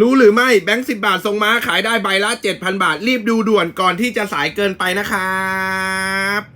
รู้หรือไม่แบงค์สิบาททรงม้าขายได้ใบละ 7,000 บาท รีบดูด่วนก่อนที่จะสายเกินไปนะครับ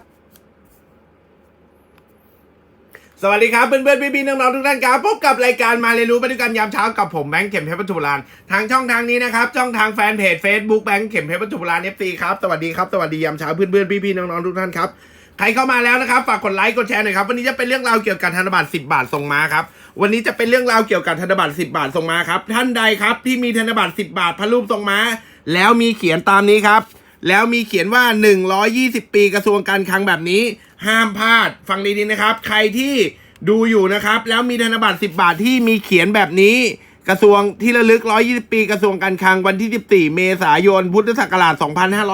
สวัสดีครับเพื่อนๆพี่ๆน้องๆทุกท่านครับพบกับรายการมาเรียนรู้ไปด้วยกันยามเช้ากับผมแบงค์เข็มเพชรวัตถุโบราณทางช่องทางนี้นะครับช่องทางแฟนเพจ Facebook แบงค์เข็มเพชรวัตถุโบราณ FC ครับสวัสดีครับสวัสดียามเช้าเพื่อนๆพี่ๆน้องๆทุกท่านครับใครเข้ามาแล้วนะครับฝากกดไลค์กดแชร์หน่อยครับวันนี้จะเป็นเรื่องราวเกี่ยวกับธนบัตร10 บาททรงมาครับวันนี้จะเป็นเรื่องราวเกี่ยวกับธนบัตร10 บาททรงมาครับท่านใดครับที่มีธนบัตร10 บาทพระรูปทรงมา แล้วมีเขียนตามนี้ครับแล้วมีเขียนว่า 120 ปีกระทรวงการคลังแบบนี้ ห้ามพลาดฟังดีๆนะครับ ใครที่ดูอยู่นะครับ แล้วมีธนบัตร 10 บาทที่มีเขียนแบบนี้ กระทรวงที่ระลึก 120 ปี กระทรวงการคลังวันที่ 14 เมษายน พุทธศักราช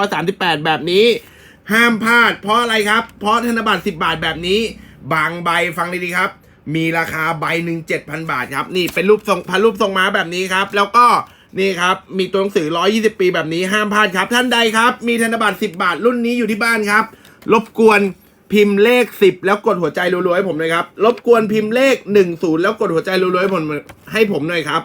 2538 แบบนี้ ห้ามพลาด เพราะอะไรครับ เพราะธนบัตร 10 บาทแบบนี้ บางใบฟังดีๆครับ มีราคาใบหนึ่ง7,000 บาทครับ นี่เป็นรูปทรงพระรูปทรงม้าแบบนี้ครับ แล้วก็นี่ครับ มีตัวหนังสือ 120 ปีแบบนี้ห้ามพลาดครับ ท่านใดครับ มีธนบัตร 10 บาทรุ่นนี้อยู่ที่บ้านครับ รบกวน พิมพ์เลข10แล้วกดหัวใจรัวๆให้ผมเลยครับ รบกวนพิมพ์เลข10แล้วกดหัวใจรัวๆให้ผมให้ผมหน่อยครับ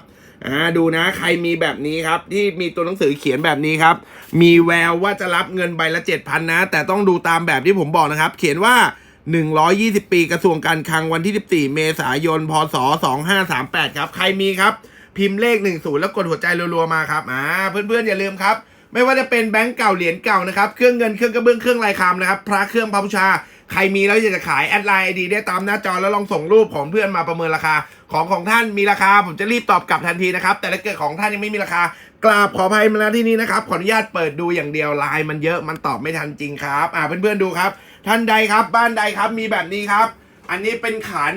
อ่าดูนะใครมีแบบนี้ครับ ที่มีตัวหนังสือเขียนแบบนี้ครับ มีแววว่าจะรับเงินใบละ7,000นะ แต่ต้องดูตามแบบที่ผมบอกนะครับ เขียนว่า 120 ปีกระทรวงการคลังวันที่ 14 เมษายน พศ 2538 ครับ ใครมีครับ พิมพ์เลข 10 แล้วกดหัวใจรัวๆมาครับ อ่า เพื่อนๆอย่าลืมครับ ไม่ว่าจะเป็นแบงก์เก่าเหรียญเก่านะครับ เครื่องเงินเครื่องกระเบื้องเครื่องลายคำนะครับ พระเครื่องพระบูชา ใครมีแล้วอยากจะขายแอดไลน์ไอดีได้ตามหน้าจอแล้วลองส่งรูปของเพื่อนมาประเมินราคา ของของท่านมีราคา ผมจะรีบตอบกลับทันทีนะครับ แต่ถ้าเกิดของท่านยังไม่มีราคากราบขออภัยมาณที่นี้นะครับ ขออนุญาตเปิดดูอย่างเดียวไลน์มันเยอะมันตอบไม่ทันจริงครับ อ่าเพื่อนๆดูครับ ท่านใดครับบ้านใดครับมีแบบนี้ครับ อันนี้เป็นขัน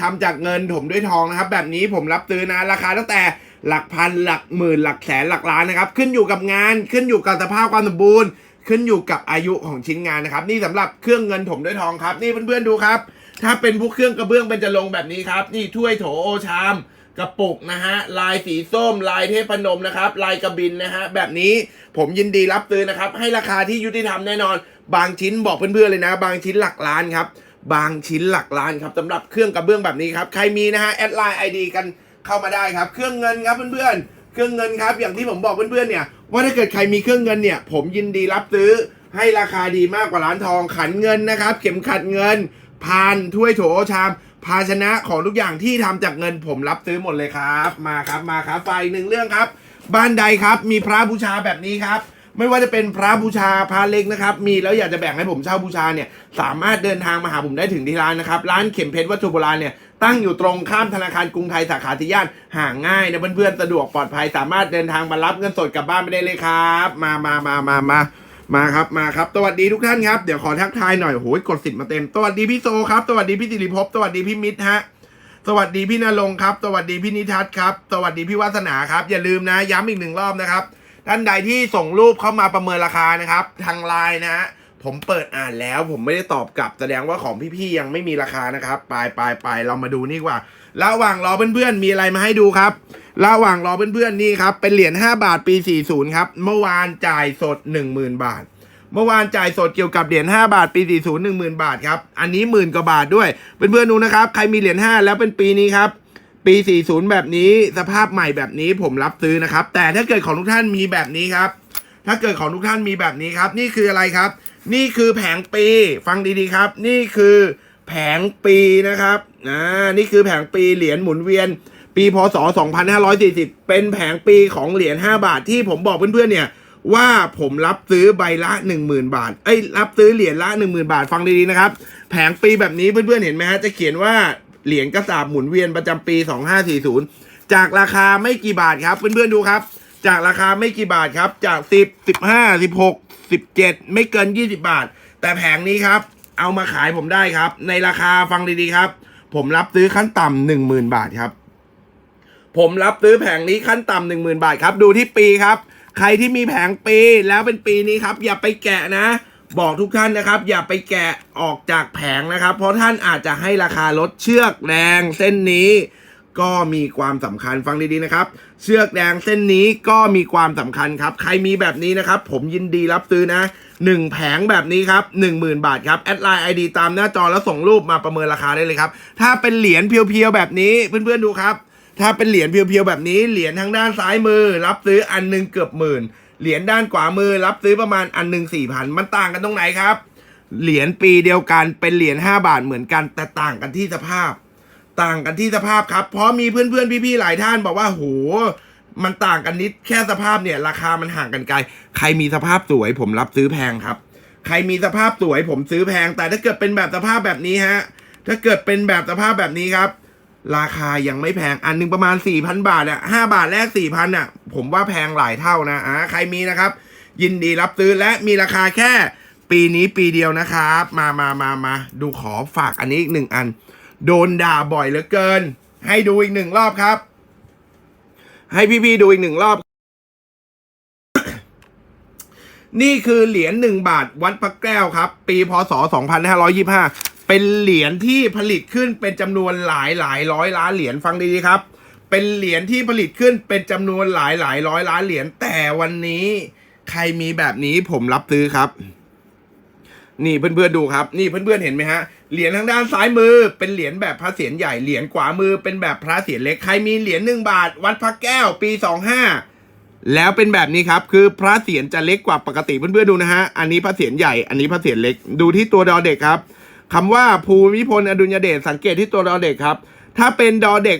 ทำจากเงินถมด้วยทองนะครับ แบบนี้ผมรับซื้อนะราคาตั้งแต่ หลักพันหลักหมื่นหลักแสนหลักล้านนะครับ ขึ้นอยู่กับงานขึ้นอยู่กับสภาพความสมบูรณ์ ขึ้นอยู่กับอายุของชิ้นงานนะครับ นี่สำหรับเครื่องเงินถมด้วยทองครับ นี่เพื่อนๆดูครับ ถ้าเป็นพวกเครื่องกระเบื้องเป็นจะลงแบบนี้ครับ นี่ถ้วยโถโอชามกระปุกนะฮะลายสีส้ม ลายเทพนมนะครับ ลายกระบินนะฮะแบบนี้ผมยินดีรับซื้อนะครับ ให้ราคาที่ยุติธรรมแน่นอน บางชิ้นบอกเพื่อนๆเลยนะ บางชิ้นหลักล้านครับ บางชิ้นหลักล้านครับสำหรับเครื่องกระเบื้องแบบนี้ครับ ใครมีนะฮะแอดไลน์ไอดีกัน เข้ามาได้ครับ เครื่องเงินครับเพื่อนๆเครื่องเงินครับ อย่างที่ผมบอกเพื่อนๆเนี่ยว่าถ้าเกิดใครมีเครื่องเงินเนี่ย ผมยินดีรับซื้อให้ราคาดีมากกว่าร้านทองขันเงินนะครับ เข็มขัดเงินพานถ้วยโถชาม ภาชนะของทุกอย่างที่ทำจากเงินผมรับซื้อหมดเลยครับ มาครับมาครับไปหนึ่งเรื่องครับ บ้านใดครับมีพระบูชาแบบนี้ครับไม่ว่าจะเป็นพระบูชาพระเล็กนะครับ มีแล้วอยากจะแบ่งให้ผมเช่าบูชาเนี่ย สามารถเดินทางมาหาผมได้ถึงที่ร้านนะครับ ร้านเข็มเพชรวัตถุโบราณเนี่ย ตั้งอยู่ตรงข้ามธนาคารกรุงไทยสาขาที่ย่านห่างง่ายนะเพื่อนๆสะดวกปลอดภัยสามารถเดินทางมารับเงินสดกลับบ้านไปได้เลยครับ มามามามามามาครับมาครับสวัสดีทุกท่านครับ เดี๋ยวขอทักทายหน่อยโอ้โหกดสิทธิ์มาเต็มสวัสดีพี่โซครับสวัสดีพี่สิริภพสวัสดีพี่มิตรฮะสวัสดีพี่นรงค์ครับ สวัสดีพี่นิทัศน์ครับ สวัสดีพี่วาสนาครับ อย่าลืมนะ ย้ำอีกหนึ่งรอบนะครับ ท่านใดที่ส่งรูปเข้ามาประเมินราคานะครับ ทางไลน์นะฮะ ผมเปิดอ่านแล้วผมไม่ได้ตอบกลับแสดงว่าของพี่ๆยังไม่มีราคานะครับไปไปไปเรามาดูนี่กว่า ระหว่างรอเพื่อนๆมีอะไรมาให้ดูครับ ระหว่างรอเพื่อนๆนี่ครับ เป็นเหรียญ5บาทปี 40 ครับ เมื่อวานจ่ายสด 10,000 บาท เมื่อวานจ่ายสดเกี่ยวกับเหรียญ5บาทปี 40 10,000 บาทครับ อันนี้หมื่นกว่าบาทด้วยเพื่อนๆดูนะครับ ใครมีเหรียญ5แล้วเป็นปีนี้ครับปี 40 แบบนี้สภาพใหม่แบบนี้ผมรับซื้อนะครับ แต่ถ้าเกิดของทุกท่านมีแบบนี้ครับ ถ้าเกิดของทุกท่านมีแบบนี้ครับ นี่คืออะไรครับ นี่คือแผงปีฟังดีๆครับ นี่คือแผงปีนะครับอ่านี่คือแผงปีเหรียญหมุนเวียน ปีพศ 2540 เป็นแผงปีของเหรียญ5บาทที่ผมบอกเพื่อนๆเนี่ยว่าผมรับซื้อใบละ 10,000 บาท เอ้ยรับซื้อเหรียญละ 10,000 บาทฟังดีๆนะครับ แผงปีแบบนี้เพื่อนๆเห็นไหมฮะจะเขียนว่าเหรียญกระสาบหมุนเวียนประจำปี 2540 จากราคาไม่กี่บาทครับเพื่อนๆดูครับ จากราคาไม่กี่บาทครับจาก 10 15 16 17 ไม่เกิน 20 บาท แต่แผงนี้ครับ เอามาขายผมได้ครับ ในราคาฟังดีๆครับ ผมรับซื้อขั้นต่ำ10,000 บาทครับ ผมรับซื้อแผงนี้ขั้นต่ำหนึ่งหมื่นบาทครับ ดูที่ปีครับ ใครที่มีแผงปีแล้วเป็นปีนี้ครับ อย่าไปแกะนะ บอกทุกท่านนะครับ อย่าไปแกะออกจากแผงนะครับ เพราะท่านอาจจะให้ราคาลดเชือกแดงเส้นนี้ก็มีความสำคัญฟังดีๆนะครับ เชือกแดงเส้นนี้ก็มีความสำคัญครับ ใครมีแบบนี้นะครับ ผมยินดีรับซื้อนะหนึ่งแผงแบบนี้ครับ 10,000 บาทครับ แอดไลน์ไอดีตามหน้าจอแล้วส่งรูปมาประเมินราคาได้เลยครับ ถ้าเป็นเหรียญเพียวๆแบบนี้เพื่อนๆดูครับ ถ้าเป็นเหรียญเพียวๆแบบนี้ เหรียญทางด้านซ้ายมือ รับซื้ออันหนึ่งเกือบหมื่น เหรียญด้านขวามือ รับซื้อประมาณอันหนึ่งสี่พันมันต่างกันตรงไหนครับ เหรียญปีเดียวกันเป็นเหรียญ5บาทเหมือนกันแต่ต่างกันที่สภาพ ต่างกันที่สภาพครับ เพราะมีเพื่อนๆ พี่ๆ หลายท่านบอกว่าโห มันต่างกันนิดแค่สภาพเนี่ย ราคามันห่างกันไกล ใครมีสภาพสวยผมรับซื้อแพงครับ ใครมีสภาพสวยผมซื้อแพง แต่ถ้าเกิดเป็นแบบสภาพแบบนี้ฮะ ถ้าเกิดเป็นแบบสภาพแบบนี้ครับ ราคายังไม่แพง อันหนึงประมาณ 4,000 บาทอะ5บาทแรก 4,000อะ ผมว่าแพงหลายเท่านะอ่าใครมีนะครับ ยินดีรับซื้อและมีราคาแค่ ปีนี้ปีเดียวนะครับ มามามามาดูขอฝากอันนี้อีกหนึ่งอัน โดนด่าบ่อยเหลือเกิน ให้ดูอีกหนึ่งรอบครับ ให้พี่ๆดูอีกหนึ่งรอบ นี่คือเหรียญหนึ่งบาทวัดพระแก้วครับ ปีพศ 2525 เป็นเหรียญที่ผลิตขึ้นเป็นจำนวนหลายหลายร้อยล้านเหรียญฟังดีๆครับ เป็นเหรียญที่ผลิตขึ้นเป็นจำนวนหลายหลายร้อยล้านเหรียญแต่วันนี้ ใครมีแบบนี้ผมรับซื้อครับ นี่เพื่อนๆดูครับ นี่เพื่อนๆเห็นไหมฮะเหรียญทางด้านซ้ายมือ เป็นเหรียญแบบพระเศียรใหญ่เหรียญขวามือ เป็นแบบพระเศียรเล็กใครมีเหรียญหนึ่งบาท วัดพระแก้วปี25แล้วเป็นแบบนี้ครับ คือพระเศียรจะเล็กกว่าปกติเพื่อนๆดูนะฮะอันนี้พระเศียรใหญ่อันนี้พระเศียรเล็กดูที่ตัวดอเด็กครับคำว่าภูมิพลอดุลยเดชสังเกตที่ตัวดอเด็กครับ ถ้าเป็นดอเด็ก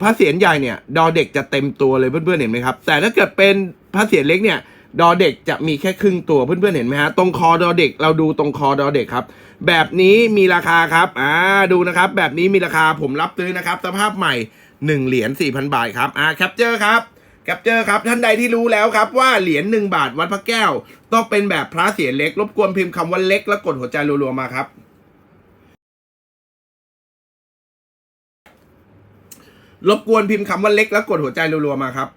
พระเศียรใหญ่เนี่ย ดอเด็กจะเต็มตัวเลยเพื่อนๆเห็นไหมครับ แต่ถ้าเกิดเป็นพระเศียรเล็กเนี่ย ดอเด็กจะมีแค่ครึ่งตัวเพื่อนๆเห็นไหมฮะตรงคอดอเด็กเราดูตรงคอดอเด็กครับแบบนี้มีราคาครับอ่าดูนะครับ แบบนี้มีราคาผมรับซื้อนะครับ สภาพใหม่ 1 เหรียญ4,000 บาทครับอ่าแคปเจอร์ครับแคปเจอร์ครับท่านใดที่รู้แล้วครับว่าเหรียญ1บาทวัดพระแก้ว ต้องเป็นแบบพระเศียรเล็ก รบกวนพิมพ์คำว่าเล็กแล้วกดหัวใจรัวๆมาครับรบกวนพิมพ์คำว่าเล็กแล้วกดหัวใจรัวๆมาครับ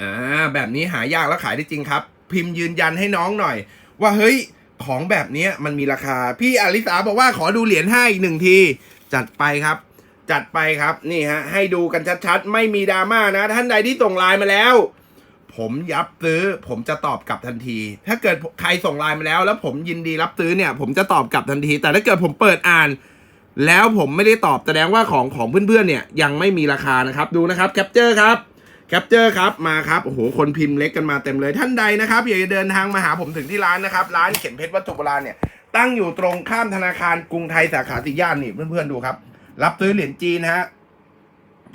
อ่าแบบนี้หายากแล้วขายได้จริงครับ พิมพ์ยืนยันให้น้องหน่อย ว่าเฮ้ยของแบบนี้มันมีราคา พี่อลิสาบอกว่าขอดูเหรียญให้อีกหนึ่งที จัดไปครับ จัดไปครับนี่ฮะให้ดูกันชัดๆ ไม่มีดราม่านะ ท่านใดที่ส่งไลน์มาแล้ว ผมยับซื้อ ผมจะตอบกลับทันที ถ้าเกิดใครส่งไลน์มาแล้ว แล้วผมยินดีรับซื้อเนี่ย ผมจะตอบกลับทันที แต่ถ้าเกิดผมเปิดอ่าน แล้วผมไม่ได้ตอบแสดงว่าของของเพื่อนๆเนี่ย ยังไม่มีราคานะครับ ดูนะครับแคปเจอร์ครับ แคปเจอร์ครับมาครับโอ้โหคนพิมพ์เล็กกันมาเต็มเลยท่านใดนะครับอยากจะเดินทางมาหาผมถึงที่ร้านนะครับ ร้านเข็มเพชรวัตถุโบราณเนี่ยตั้งอยู่ตรงข้ามธนาคารกรุงไทยสาขาติย่านนี่เพื่อนๆดูครับ รับซื้อเหรียญจีนฮะ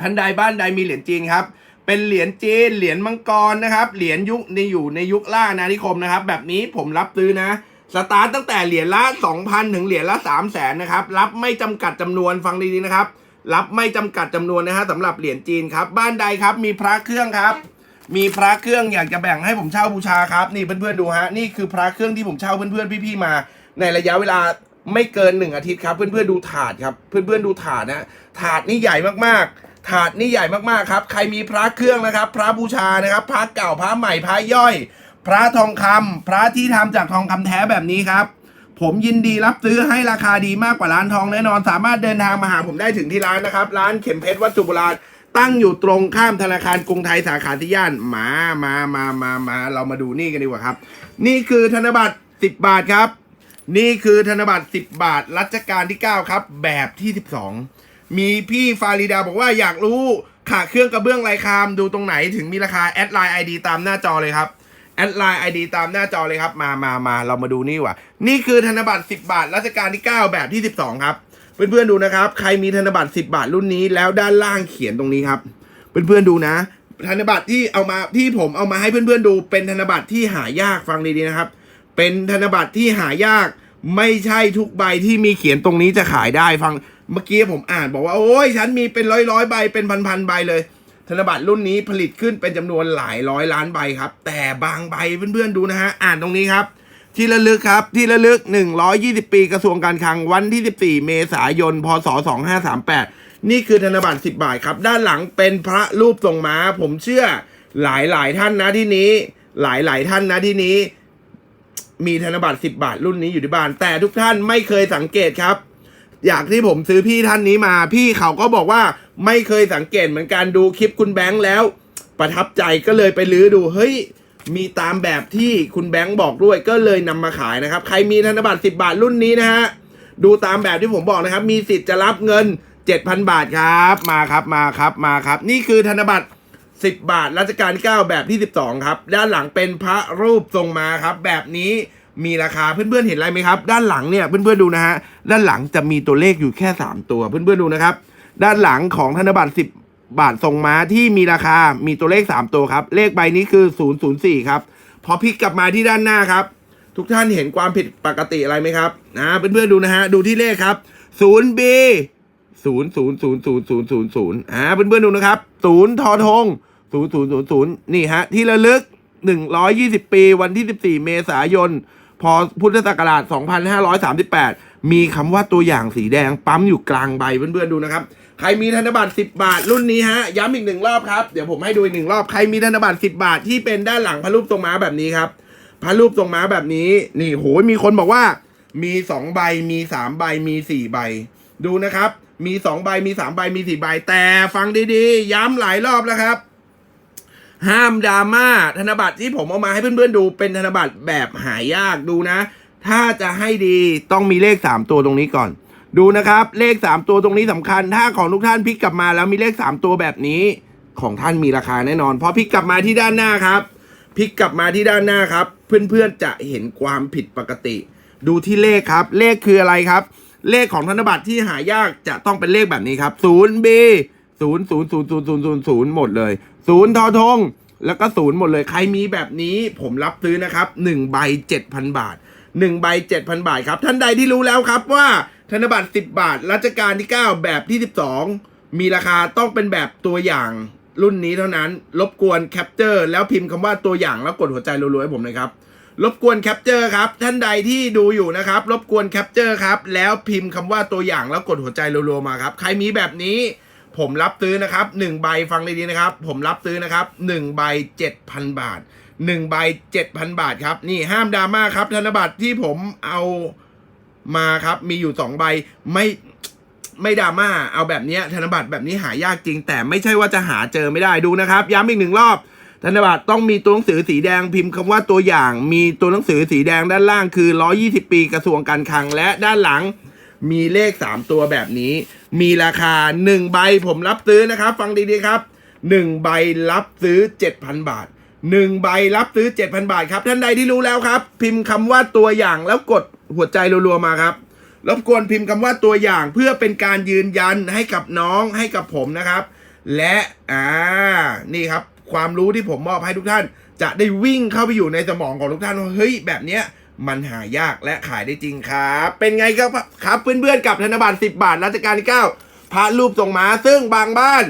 ท่านใดบ้านใดมีเหรียญจีนครับ เป็นเหรียญจีนเหรียญมังกรนะครับเหรียญยุคในอยู่ในยุคล่าอาณานิคมนะครับ แบบนี้ผมรับซื้อนะสตาร์ตตั้งแต่เหรียญละ2,000ถึงเหรียญละ3 0 0แสนนะครับรับไม่จำกัดจำนวนฟังดีๆนะครับ รับไม่จำกัดจำนวนนะฮะสำหรับเหรียญจีนครับ บ้านใดครับ มีพระเครื่องครับ มีพระเครื่องอยากจะแบ่งให้ผมเช่าบูชาครับนี่เพื่อนๆดูฮะนี่คือพระเครื่องที่ผมเช่าเพื่อนๆพี่ๆมา ในระยะเวลาไม่เกินหนึ่งอาทิตย์ครับ เพื่อนๆดูถาดครับ เพื่อนๆดูถาดนะถาดนี่ใหญ่มากๆ ถาดนี่ใหญ่มากๆครับ ใครมีพระเครื่องนะครับ พระบูชานะครับ พระเก่าพระใหม่พระย่อย พระทองคำพระที่ทำจากทองคำแท้แบบนี้ครับ ผมยินดีรับซื้อให้ราคาดีมากกว่าร้านทองแน่นอน สามารถเดินทางมาหาผมได้ถึงที่ร้านนะครับ ร้านเข็มเพชรวัตถุโบราณตั้งอยู่ตรงข้ามธนาคารกรุงไทยสาขาที่ย่านมามามามามาเรามาดูนี่กันดีกว่าครับ นี่คือธนบัตร10 บาทครับ นี่คือธนบัตร10 บาทรัชกาลที่ 9 ครับ แบบที่ 12 มีพี่ฟาริดาบอกว่าอยากรู้ขาเครื่องกระเบื้องลายคามดูตรงไหนถึงมีราคาแอดไลน์ไอดีตามหน้าจอเลยครับ แอดไลน์ไอดีตามหน้าจอเลยครับ มามามาเรามาดูนี่ว่ะ นี่คือธนบัตร 10 บาทรัชกาลที่ 9 แบบที่ 12 ครับ เพื่อนๆดูนะครับ ใครมีธนบัตร 10 บาทรุ่นนี้แล้วด้านล่างเขียนตรงนี้ครับ เพื่อนๆดูนะ ธนบัตรที่เอามาที่ผมเอามาให้เพื่อนๆดู เป็นธนบัตรที่หายากฟังดีๆนะครับ เป็นธนบัตรที่หายาก ไม่ใช่ทุกใบที่มีเขียนตรงนี้จะขายได้ฟังเมื่อกี้ผมอ่านบอกว่าโอ้ยฉันมีเป็นร้อยร้อยๆใบเป็นพันพันๆใบเลย ธนบัตรรุ่นนี้ผลิตขึ้นเป็นจำนวนหลายร้อยล้านใบครับ แต่บางใบเพื่อนๆดูนะฮะ อ่านตรงนี้ครับ ที่ระลึกครับ ที่ระลึก 120 ปีกระทรวงการคลังวันที่ 14 เมษายน พศ 2538 นี่คือธนบัตร 10 บาทครับ ด้านหลังเป็นพระรูปทรงม้า ผมเชื่อหลายหลายท่านนะที่นี้ หลายหลายท่านนะที่นี้ มีธนบัตร 10 บาทรุ่นนี้อยู่ที่บ้าน แต่ทุกท่านไม่เคยสังเกตครับ อยากที่ผมซื้อพี่ท่านนี้มา พี่เขาก็บอกว่าไม่เคยสังเกตเหมือนกันดูคลิปคุณแบงค์แล้ว ประทับใจก็เลยไปลื้อดูเฮ้ยมีตามแบบที่คุณแบงค์บอกด้วยก็เลยนำมาขายนะครับ ใครมีธนบัตร10 บาทรุ่นนี้นะฮะดูตามแบบที่ผมบอกนะครับ มีสิทธิ์จะรับเงิน 7,000 บาทครับ มาครับมาครับมาครับ นี่คือธนบัตร10 บาทรัชกาลที่9แบบที่ 12 ครับ ด้านหลังเป็นพระรูปทรงมาครับ แบบนี้ มีราคาเพื่อนๆเห็นอะไรไหมครับ ด้านหลังเนี่ยเพื่อนๆดูนะฮะด้านหลังจะมีตัวเลขอยู่แค่ 3 ตัว เพื่อนๆดูนะครับ ด้านหลังของธนบัตร10 บาททรงม้าที่มีราคามีตัวเลข 3 ตัวครับ เลขใบนี้คือ 004 ครับพอพลิกกลับมาที่ด้านหน้าครับ ทุกท่านเห็นความผิดปกติอะไรไหมครับนะเพื่อนๆดูนะฮะดูที่เลขครับ 0B 0 0 0 0 0 0 0 0อ่าเพื่อนๆดูนะครับ0ทอทง0 0 0 0นี่ฮะ ที่ระลึก120ปีวันที่14เมษายน พอพุทธศักราช 2538 มีคำว่าตัวอย่างสีแดงปั๊มอยู่กลางใบเพื่อนๆดูนะครับ ใครมีธนบัตร 10 บาทรุ่นนี้ฮะ ย้ำอีกหนึ่งรอบครับ เดี๋ยวผมให้ดูอีกหนึ่งรอบ ใครมีธนบัตร 10 บาทที่เป็นด้านหลังพระรูปทรงม้าแบบนี้ครับ พระรูปทรงม้าแบบนี้ นี่โหมีคนบอกว่า มีสองใบ มีสามใบ มีสี่ใบ ดูนะครับ มีสองใบ มีสามใบ มีสี่ใบ แต่ฟังดีๆ ย้ำหลายรอบแล้วครับ ห้ามดราม่าธนบัตรที่ผมเอามาให้เพื่อนๆดูเป็นธนบัตรแบบหายากดูนะ ถ้าจะให้ดีต้องมีเลข 3 ตัวตรงนี้ก่อน ดูนะครับ เลข 3 ตัวตรงนี้สำคัญ ถ้าของทุกท่านพลิกกลับมาแล้วมีเลข 3 ตัวแบบนี้ของท่านมีราคาแน่นอนพอพลิกกลับมาที่ด้านหน้าครับพลิกกลับมาที่ด้านหน้าครับ เพื่อนๆจะเห็นความผิดปกติ ดูที่เลขครับ เลขคืออะไรครับ เลขของธนบัตรที่หายากจะต้องเป็นเลขแบบนี้ครับ 0B 0 0 0 0 0 0 0หมดเลย0ทอทงแล้วก็ศูนย์หมดเลย ใครมีแบบนี้ผมรับซื้อนะครับ1ใบ7,000บาท1ใบ7,000บาทครับ ท่านใดที่รู้แล้วครับว่าธนบัตร10บาทรัชกาลที่9แบบที่12มีราคาต้องเป็นแบบตัวอย่างรุ่นนี้เท่านั้น รบกวนแคปเจอร์แล้วพิมพ์คำว่าตัวอย่างแล้วกดหัวใจรัวๆให้ผมหน่อยครับ รบกวนแคปเจอร์ครับ ท่านใดที่ดูอยู่นะครับ รบกวนแคปเจอร์ครับ แล้วพิมพ์คำว่าตัวอย่างแล้วกดหัวใจรัวๆมาครับ ใครมีแบบนี้ ผมรับซื้อนะครับหนึ่งใบฟังดีๆนะครับ ผมรับซื้อนะครับหนึ่งใบเจ็ดพันบาทหนึ่งใบเจ็ดพันบาทครับ นี่ห้ามดราม่าครับธนบัตรที่ผมเอามาครับมีอยู่สองใบไม่ไม่ดราม่าเอาแบบนี้ธนบัตรแบบนี้หายากจริง แต่ไม่ใช่ว่าจะหาเจอไม่ได้ดูนะครับ ย้ำอีกหนึ่งรอบ ธนบัตรต้องมีตัวหนังสือสีแดงพิมพ์คำว่าตัวอย่าง มีตัวหนังสือสีแดงด้านล่างคือ 120 ปีกระทรวงการคลังและด้านหลัง มีเลข 3 ตัวแบบนี้ มีราคา 1 ใบผมรับซื้อนะครับ ฟังดีๆครับ 1 ใบรับซื้อ 7,000 บาท 1 ใบรับซื้อ 7,000 บาทครับ ท่านใดที่รู้แล้วครับ พิมพ์คำว่าตัวอย่างแล้วกดหัวใจรัวๆมาครับรบกวนพิมพ์คำว่าตัวอย่างเพื่อเป็นการยืนยันให้กับน้องให้กับผมนะครับ และอ่านี่ครับ ความรู้ที่ผมมอบให้ทุกท่าน จะได้วิ่งเข้าไปอยู่ในสมองของทุกท่านว่าเฮ้ยแบบเนี้ย มันหายากและขายได้จริงครับ เป็นไงครับครับเพื่อนๆกับธนบัตร10 บาทรัชกาลที่9พระรูปทรงม้าซึ่งบางบ้าน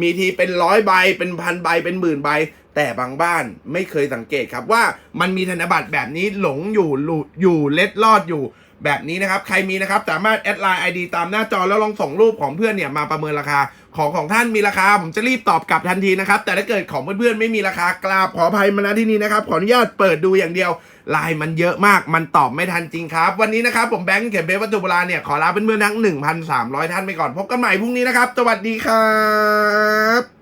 มีทีเป็นร้อยใบ เป็นพันใบเป็นหมื่นใบ แต่บางบ้านไม่เคยสังเกตครับว่ามันมีธนบัตรแบบนี้หลงอยู่ลุดอยู่เล็ดลอดอยู่แบบนี้นะครับ ใครมีนะครับสามารถแอดไลน์ ID ตามหน้าจอแล้วลองส่งรูปของเพื่อนเนี่ยมาประเมินราคา ของของท่านมีราคา ผมจะรีบตอบกลับทันทีนะครับ แต่ถ้าเกิดของเพื่อนๆไม่มีราคากราบขออภัยมาณที่นี้นะครับ ขออนุญาตเปิดดูอย่างเดียวไลน์มันเยอะมาก มันตอบไม่ทันจริงครับ วันนี้นะครับ ผมแบงค์เข็มเบสวัตถุโบราณเนี่ย ขอลาเพื่อนๆทั้ง 1,300 ท่านไปก่อน พบกันใหม่พรุ่งนี้นะครับ สวัสดีครับ